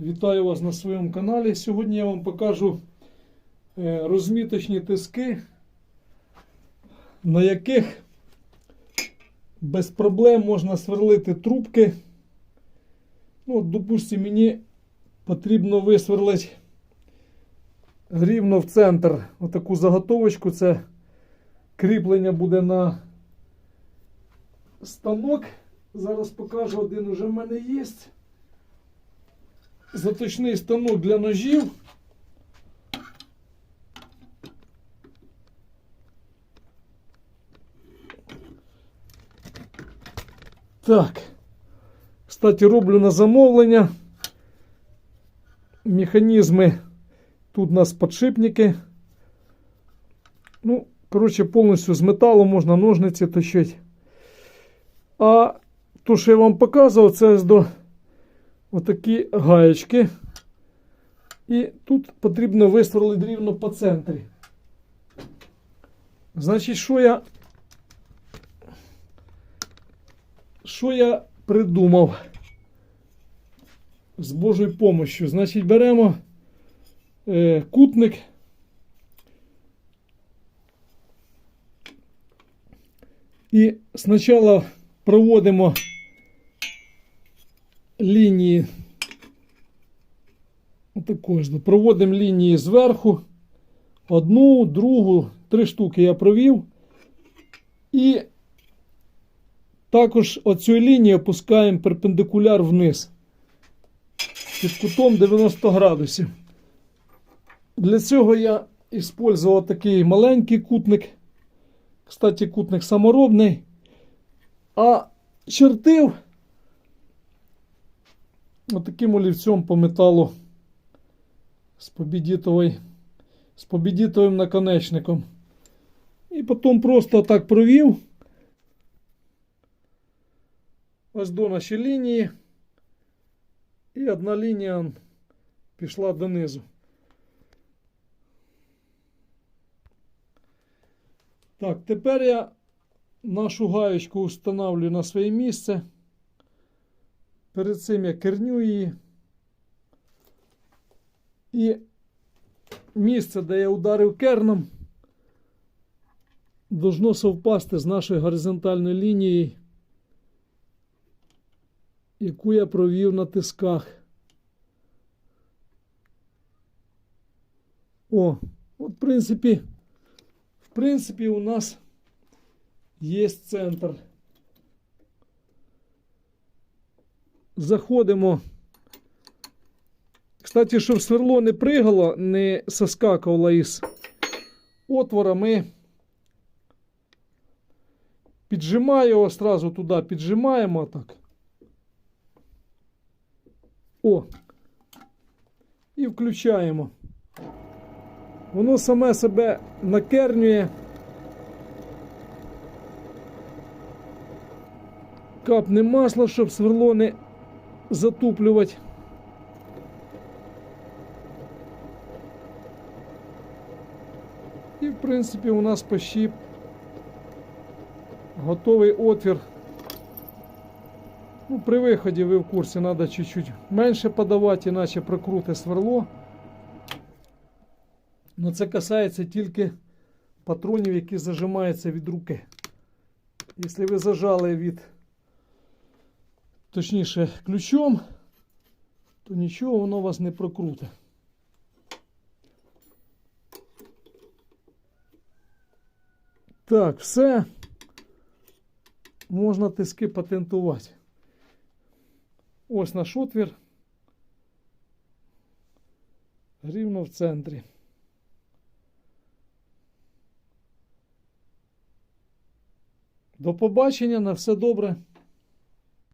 Вітаю вас на своєму каналі. Сьогодні я вам покажу е, розміточні тиски, на яких без проблем можна сверлити трубки. Ну, допустимо, мені потрібно висверлити рівно в центр отаку заготовочку. Це кріплення буде на станок. Зараз покажу, один уже в мене є. Заточний станок для ножів. Так. Кстати, роблю на замовлення. Механізми. Тут у нас подшипники. Ну, коротше, повністю з металу можна ножниці точити. А то, що я вам показував, це ось до отакі гаєчки. І тут потрібно висверлити рівно по центрі. Значить, що я. Що я придумав з Божою помощью? Значить, беремо е, кутник. І спочатку проводимо лінії. Отакої ж. Проводимо лінії зверху. Одну, другу, три штуки я провів. І також оцю лінію опускаємо перпендикуляр вниз. Під кутом 90 градусів. Для цього я використовував такий маленький кутник. Кстати, кутник саморобний. А чертив отаким олівцем по металу з побідітовою, з побідітовим наконечником. І потім просто так провів. Ось до наші лінії. І одна лінія пішла донизу. Так, тепер я нашу гаєчку встановлюю на своє місце. Перед цим я керню її. І місце, де я ударив керном, должно совпасти з нашою горизонтальною лінією, яку я провів на тисках. О, от, в принципі, в принципі, у нас є центр. Заходимо. Кстати, щоб сверло не пригало, не соскакувало із отвора, ми піджимаю його сразу туди, піджимаємо так. О. І включаємо. Воно саме себе накернює. Капне масло, щоб сверло не затуплювати. І, в принципі, у нас почти готовий отвір. Ну, при виході ви в курсі треба чуть-чуть менше подавати, іначе прокрути сверло. Но це касається тільки патронів, які зажимаються від руки. Якщо ви зажали від, точніше, ключом, то нічого воно вас не прокрутить. Так, все. Можна тиски патентувати. Ось наш отвір. Рівно в центрі. До побачення, на все добре.